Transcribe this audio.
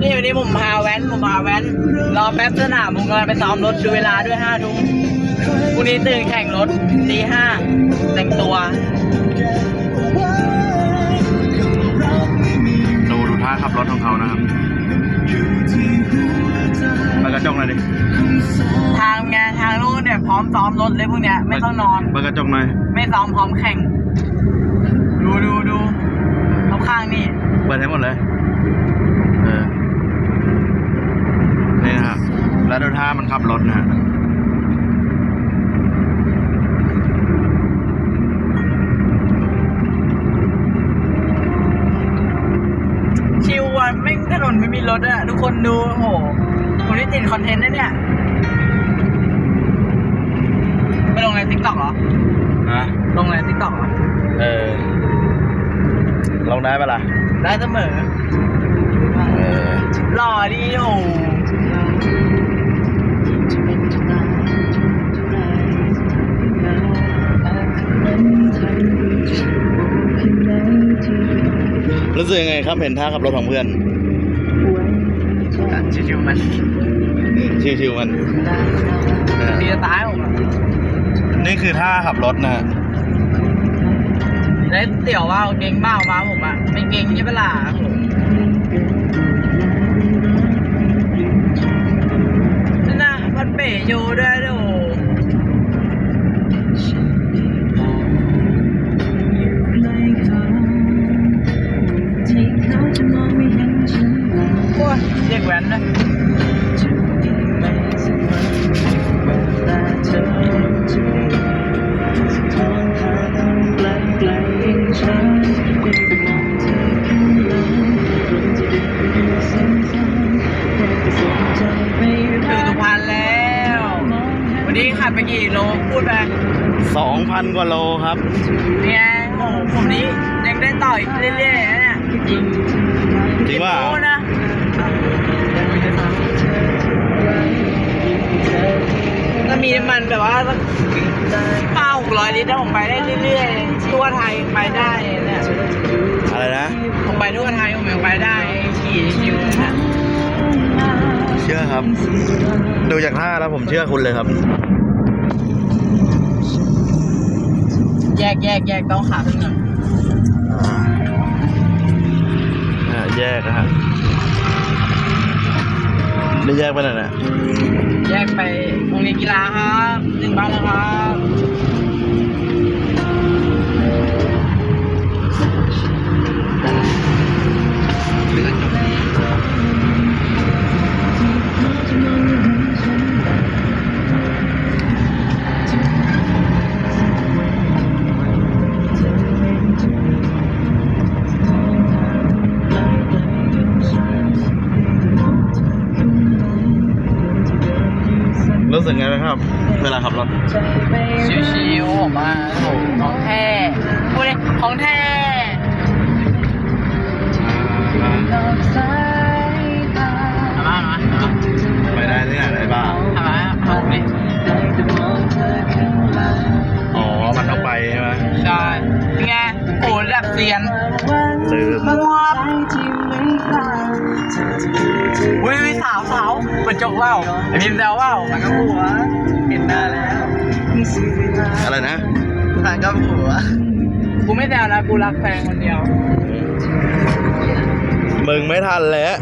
นี่วันนี้ผมพาแว้นผมพาแว้นรอแป๊บสนามผมกำลังไปซ้อมรถดูเวลาด้วยห้าทุ่มพรุ่งนี้ตื่นแข่งรถตีห้าแต่งตัวดูดูท่าขับรถของเขานะครับเปิดกระจกหน่อยดิทางไงทางลูกเนี่ยพร้อมซ้อมรถเลยพวกเนี้ยไม่ต้องนอน เปิดกระจกหน่อยไม่ซ้อมพร้อมแข่ง ดูดูดูเขาข้างนี่ เปิดให้หมดเลย เออ นี่นะครับ แล้วดูท่า มันขับรถนะฮะชิวอะไม่งถนนไม่มีรถอะ ทุกคนดูโอ้โหคนที่ติดคอนเทนต์นะเนี่ยไปลงในทิกตอกเหรอนะลงในทิกตอกเหรอ เออ ลงได้ปะล่ะ ได้เสมอ เออ หล่อดีโอ้ ครับเห็นท่าขับรถของเพื่อนชิวๆมันชิวๆมันเออดีจะตายผมอะนี่คือท่าขับรถนะฮะได้เตี๋ยวว่าเก่งบ้ามาผมอะไม่เก่งใช่ปะล่ะผม โอ้ยเด็กแว้นนะถึงสุพรรณแล้ววันนี้ขับไปกี่โลพูดไปสองพันกว่าโลครับ เนี่ยโอ้โหผมนี้ยังได้ต่ออีกเรื่อยๆนะเนี่ยจริงว่าโอ้นะำมันแบบว่าสักห้าหกร้อยลิตรถ้าผมไปได้เรื่อยๆทั่วไทยไปได้เนี่ยอะไรนะผมไปทั่วไทยผมยังไปได้ขี่ชิวๆนะเชื่อครับ ดูจากท่าแล้วผมเชื่อคุณเลยครับ แยกแยกแยกต้องขาขึ้นหน่อยอ่าแยกนะฮะนี่แยกไปไหนเนี่ย แยกไปโรงเรียนกีฬาครับถึงบ้านแล้วครับ รู้สึกไงบ้างครับ เวลาขับรถ ชิวๆผมมาของแท้พูดเลยของแท้ทำมามาไปได้ที่ไหนได้บ้างทำมาเอาดิอ๋อ มันต้องไปใช่ไหมใช่เป็นไงโอ้ระดับเซียนลืมมัวบอุ้ย สาวสาวเปิดจกเปล่าไอพิมพ์แซวเปล่ามันก็หัวเห็นหน้าแล้วอะไรนะผ่านกับหัวกูไม่แซวนะกูรักแฟนคนเดียว มึงไม่ทันแล้ว